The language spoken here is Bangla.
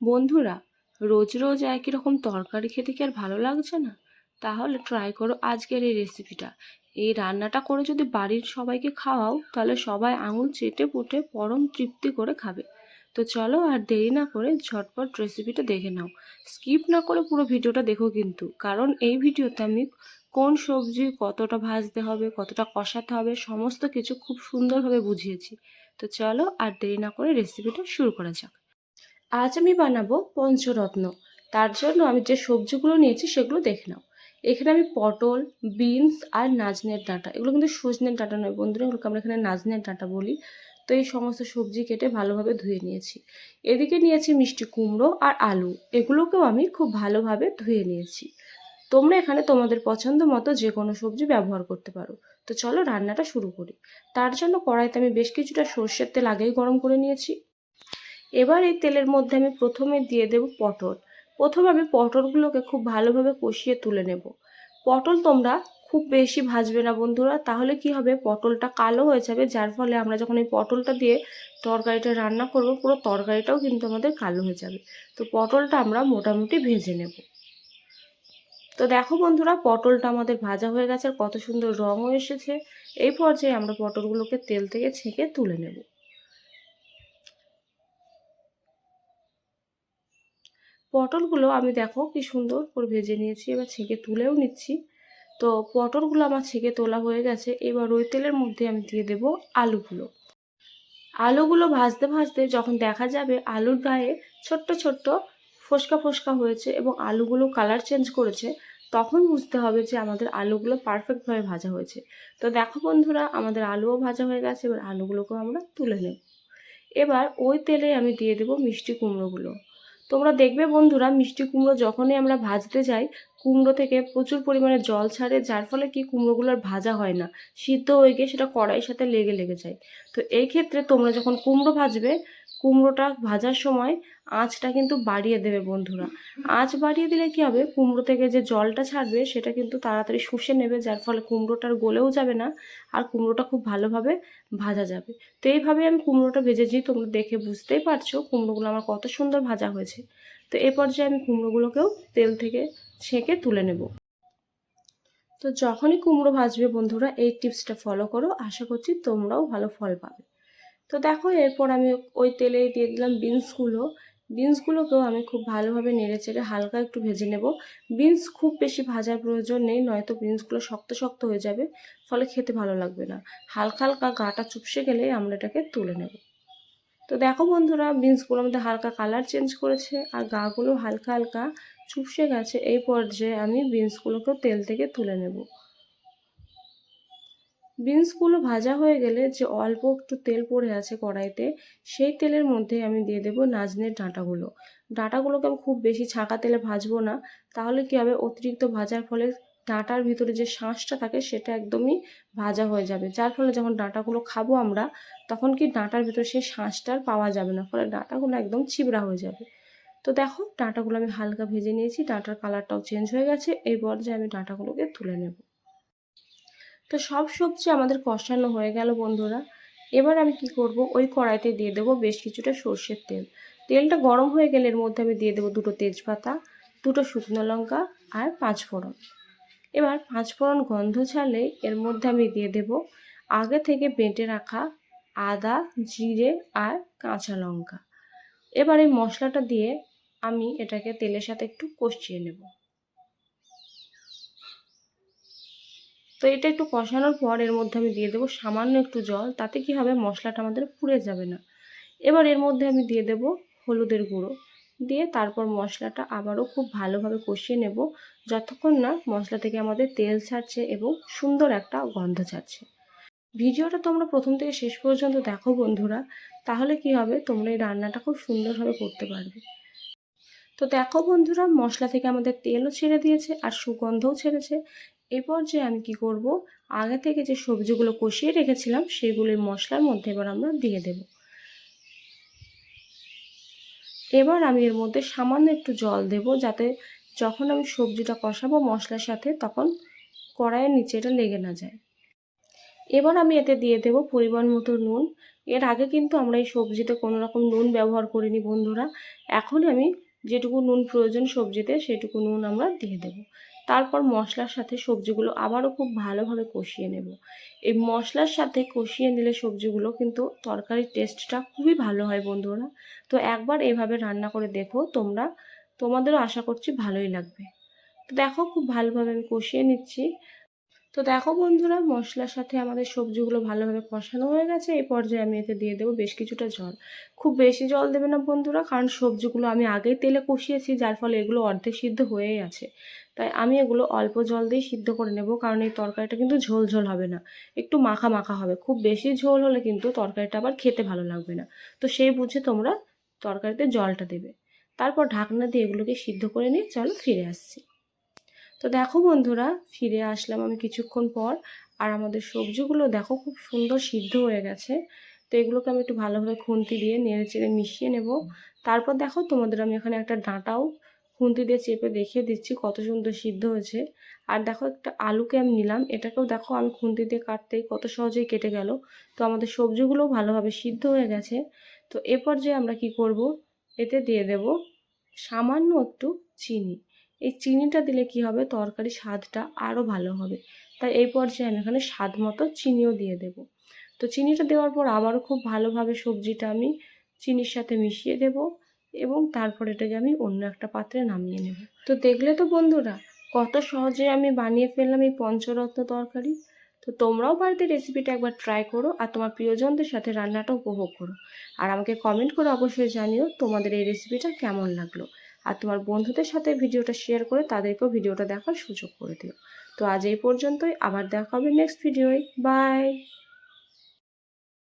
বন্ধুরা, রোজ রোজ একই রকম তরকারি খেতে কি আর ভালো লাগছে না? তাহলে ট্রাই করো আজকের এই রেসিপিটা এই রান্নাটা করে যদি বাড়ির সবাইকে খাওয়াও, তাহলে সবাই আঙুল চেটে পুটে পরম তৃপ্তি করে খাবে। তো চলো আর দেরি না করে ঝটপট রেসিপিটা দেখে নাও। স্কিপ না করে পুরো ভিডিওটা দেখো কিন্তু, কারণ এই ভিডিওতে আমি কোন সবজি কতটা ভাজতে হবে, কতটা কষাতে হবে, সমস্ত কিছু খুব সুন্দরভাবে বুঝিয়েছি। তো চলো আর দেরি না করে রেসিপিটা শুরু করা যাক। আজ আমি বানাবো পঞ্চরত্ন। তার জন্য আমি যে সবজিগুলো নিয়েছি সেগুলো দেখে নাও। এখানে আমি পটল, বিনস আর নাজনের ডাঁটা। এগুলো কিন্তু সজনের ডাঁটা নয় বন্ধুরা এগুলোকে আমরা এখানে নাজনের ডাঁটা বলি। তো এই সমস্ত সবজি কেটে ভালোভাবে ধুয়ে নিয়েছি। এদিকে নিয়েছি মিষ্টি কুমড়ো আর আলু। এগুলোকেও আমি খুব ভালোভাবে ধুয়ে নিয়েছি। তোমরা এখানে তোমাদের পছন্দ মতো যে কোনো সবজি ব্যবহার করতে পারো। তো চলো রান্নাটা শুরু করি। তার জন্য কড়াইতে আমি বেশ কিছুটা সর্ষের তেল আগেই গরম করে নিয়েছি। এবার এই তেলের মধ্যে আমি প্রথমে দিয়ে দেব পটল। প্রথমে আমি পটলগুলোকে খুব ভালোভাবে কষিয়ে তুলে নেব। পটল তোমরা খুব বেশি ভাজবে না বন্ধুরা, তাহলে কি হবে? পটলটা কালো হয়ে যাবে, যার ফলে আমরা যখন এই পটলটা দিয়ে তরকারিটা রান্না করব, পুরো তরকারিটাও কিন্তু আমাদের কালো হয়ে যাবে। তো পটলটা আমরা মোটামুটি ভেজে নেব। তো দেখো বন্ধুরা, পটলটা আমাদের ভাজা হয়ে গেছে আর কত সুন্দর রঙও এসেছে। এই পর্যায়ে আমরা পটলগুলোকে তেল থেকে ছেঁকে তুলে নেব। পটলগুলো আমি দেখো কি সুন্দর করে ভেজে নিয়েছি, এবার ছেঁকে তুলেও নিচ্ছি। তো পটলগুলো আমার ছেঁকে তোলা হয়ে গেছে, এবার ওই তেলের মধ্যে আমি দিয়ে দেব আলুগুলো। আলুগুলো ভাজতে ভাজতে যখন দেখা যাবে আলুর গায়ে ছোট্ট ছোট্ট ফোসকা ফোসকা হয়েছে এবং আলুগুলো কালার চেঞ্জ করেছে, তখন বুঝতে হবে যে আমাদের আলুগুলো পারফেক্টভাবে ভাজা হয়েছে। তো দেখো বন্ধুরা, আমাদের আলুও ভাজা হয়ে গেছে, এবার আলুগুলোকেও আমরা তুলে নেব। এবার ওই তেলে আমি দিয়ে দেবো মিষ্টি কুমড়োগুলো। তোমরা দেখবে বন্ধুরা, মিষ্টি কুমড়ো যখনই আমরা ভাজতে যাই, কুমড়ো থেকে প্রচুর পরিমাণে জল ছাড়ে, যার ফলে কি কুমড়োগুলো আর ভাজা হয় না। সিদ্ধ হয়ে গিয়ে সেটা কড়াইয়ের সাথে লেগে লেগে যায়। তো এই ক্ষেত্রে তোমরা যখন কুমড়ো ভাজবে কুমড়োটা ভাজার সময় আঁচটা কিন্তু বাড়িয়ে দেবে বন্ধুরা। আঁচ বাড়িয়ে দিলে কি হবে? কুমড়ো থেকে যে জলটা ছাড়বে, সেটা কিন্তু তাড়াতাড়ি শুষে নেবে, যার ফলে কুমড়োটার গলেও যাবে না আর কুমড়োটা খুব ভালোভাবে ভাজা যাবে। তো এইভাবে আমি কুমড়োটা ভেজেছি, তোমরা দেখে বুঝতেই পারছ কুমড়োগুলো আমার কত সুন্দর ভাজা হয়েছে। তো এ পর্যায়ে আমি কুমড়োগুলোকেও তেল থেকে ছেঁকে তুলে নেব। তো যখনই কুমড়ো ভাজবে বন্ধুরা, এই টিপসটা ফলো করো। আশা করছি তোমরাও ভালো ফল পাবে। তো দেখো, এরপর আমি ওই তেলে দিয়ে দিলাম বিনসগুলো। বিনসগুলোকেও আমি খুব ভালোভাবে নেড়ে চেড়ে হালকা একটু ভেজে নেব। বিনস খুব বেশি ভাজার প্রয়োজন নেই, নয়তো বিনসগুলো শক্ত শক্ত হয়ে যাবে, ফলে খেতে ভালো লাগবে না। হালকা হালকা গাটা চুপসে গেলে আমরা এটাকে তুলে নেব। তো দেখো বন্ধুরা বিনসগুলো আমাদের হালকা কালার চেঞ্জ করেছে আর গাগুলো হালকা হালকা চুপসে গেছে। এই পর্যায়ে আমি বিনসগুলোকেও তেল থেকে তুলে নেব। বিনসগুলো ভাজা হয়ে গেলে যে অল্প একটু তেল পড়ে আছে কড়াইতে, সেই তেলের মধ্যে আমি দিয়ে দেবো নাজনের ডাঁটাগুলো। ডাঁটাগুলোকে আমি খুব বেশি ছাঁকা তেলে ভাজবো না, তাহলে কী হবে? অতিরিক্ত ভাজার ফলে ডাঁটার ভিতরে যে শাঁসটা থাকে সেটা একদমই ভাজা হয়ে যাবে। যার ফলে যখন ডাঁটাগুলো খাব আমরা, তখন কি ডাঁটার ভিতরে সেই শাঁসটা আর পাওয়া যাবে না, ফলে ডাঁটাগুলো একদম চিবড়া হয়ে যাবে। তো দেখো, ডাঁটাগুলো আমি হালকা ভেজে নিয়েছি, ডাঁটার কালারটাও চেঞ্জ হয়ে গেছে, এই পর্যায়ে আমি ডাঁটাগুলোকে তুলে নেব। তো সব সবজি আমাদের কষানো হয়ে গেল বন্ধুরা। এবার আমি কি করব? ওই কড়াইতে দিয়ে দেবো বেশ কিছুটা সর্ষের তেল। তেলটা গরম হয়ে গেলে এর মধ্যে আমি দিয়ে দেবো দুটো তেজপাতা, দুটো শুকনো লঙ্কা আর পাঁচ ফোড়ন। এবার পাঁচ ফোড়ন গন্ধ ছাড়লে এর মধ্যে আমি দিয়ে দেব আগে থেকে বেটে রাখা আদা, জিরে আর কাঁচা লঙ্কা। এবার এই মশলাটা দিয়ে আমি এটাকে তেলের সাথে একটু কষিয়ে নেব। তো এটা একটু কষানোর পর এর মধ্যে আমি দিয়ে দেবো সামান্য একটু জল, তাতে কি হবে মশলাটা আমাদের পুড়ে যাবে না। এবার এর মধ্যে আমি দিয়ে দেব হলুদের গুঁড়ো। দিয়ে তারপর মশলাটা আবারও খুব ভালোভাবে কষিয়ে নেব, যতক্ষণ না মশলা থেকে আমাদের তেল ছাড়ছে এবং সুন্দর একটা গন্ধ ছাড়ছে। ভিডিওটা তোমরা প্রথম থেকে শেষ পর্যন্ত দেখো বন্ধুরা, তাহলে কি হবে? তোমরা এই রান্নাটা খুব সুন্দরভাবে করতে পারবে। তো দেখো বন্ধুরা, মশলা থেকে আমাদের তেলও ছেড়ে দিয়েছে আর সুগন্ধও ছেড়েছে। এই পর্যায়ে আমি কি করব? আগে থেকে যে সবজিগুলো কষিয়ে রেখেছিলাম, সেগুলো মশলার মধ্যে এবার আমরা দিয়ে দেব। এবার আমি এর মধ্যে সামান্য একটু জল দেব, যাতে যখন আমি সবজিটা কষাবো মশলার সাথে, তখন কড়াইয়ের নিচে এটা লেগে না যায়। এবার আমি এতে দিয়ে দেবো পরিমাণ মতো নুন। এর আগে কিন্তু আমরা এই সবজিতে কোনো রকম নুন ব্যবহার করিনি বন্ধুরা। এখন আমি যেটুকু নুন প্রয়োজন সবজিতে, সেটুকু নুন আমরা দিয়ে দেব। তারপর মশলার সাথে সবজিগুলো আবারও খুব ভালোভাবে কষিয়ে নেব। এই মশলার সাথে কষিয়ে নিলে সবজিগুলো কিন্তু তরকারির টেস্টটা খুবই ভালো হয় বন্ধুরা। তো একবার এভাবে রান্না করে দেখো, তোমরা, তোমাদেরও আশা করছি ভালোই লাগবে। তো দেখো, খুব ভালোভাবে আমি কষিয়ে নিচ্ছি। তো দেখো বন্ধুরা, মশলার সাথে আমাদের সবজিগুলো ভালোভাবে কষানো হয়ে গেছে। এই পর্যায়ে আমি এতে দিয়ে দেবো বেশ কিছুটা জল। খুব বেশি জল দেবে না বন্ধুরা, কারণ সবজিগুলো আমি আগেই তেলে কষিয়েছি, যার ফলে এগুলো অর্ধেক সিদ্ধ হয়েই আছে। তাই আমি এগুলো অল্প জল দিয়ে সিদ্ধ করে নেব, কারণ এই তরকারিটা কিন্তু ঝোল ঝোল হবে না। একটু মাখা মাখা হবে। খুব বেশি ঝোল হলে কিন্তু তরকারিটা আবার খেতে ভালো লাগবে না। তো সেই বুঝে তোমরা তরকারিতে জলটা দেবে। তারপর ঢাকনা দিয়ে এগুলোকে সিদ্ধ করে নিয়ে চলো ফিরে আসছি। তো দেখো বন্ধুরা, ফিরে আসলাম আমি কিছুক্ষণ পর। আর আমাদের সবজিগুলো দেখো খুব সুন্দর সিদ্ধ হয়ে গেছে। তো এগুলোকে আমি একটু ভালোভাবে খুন্তি দিয়ে নেড়ে চেড়ে মিশিয়ে নেব। তারপর দেখো তোমাদের আমি এখানে একটা ডাঁটাও খুন্তি দিয়ে চেপে দেখিয়ে দিচ্ছি কত সুন্দর সিদ্ধ হয়েছে। আর দেখো একটা আলুকে আমি নিলাম। এটাকেও দেখো আমি খুন্তি দিয়ে কাটতেই কত সহজেই কেটে গেল। তো আমাদের সবজিগুলোও ভালোভাবে সিদ্ধ হয়ে গেছে। তো এ পর্যায়ে আমরা কি করব? এতে দিয়ে দেব সামান্য একটু চিনি। এই চিনিটা দিলে কি হবে? তরকারি স্বাদটা আরও ভালো হবে। তাই এই পর্যায়ে আমি এখানে স্বাদ মতো চিনিও দিয়ে দেব। তো চিনিটা দেওয়ার পর আবারও খুব ভালোভাবে সবজিটা আমি চিনির সাথে মিশিয়ে দেব এবং তারপর এটাকে আমি অন্য একটা পাত্রে নামিয়ে নেব। তো দেখলে তো বন্ধুরা, কত সহজে আমি বানিয়ে ফেললাম এই পঞ্চরত্ন তরকারি। তো তোমরাও বাড়িতে রেসিপিটা একবার ট্রাই করো আর তোমার প্রিয়জনদের সাথে রান্নাটা উপভোগ করো। আর আমাকে কমেন্ট করে অবশ্যই জানিও তোমাদের এই রেসিপিটা কেমন লাগল। আর তোমার বন্ধুদের সাথে ভিডিওটা শেয়ার করে তাদেরকেও ভিডিওটা দেখার সুযোগ করে দিও। তো আজ এই পর্যন্তই, আবার দেখা হবে নেক্সট ভিডিওয় বাই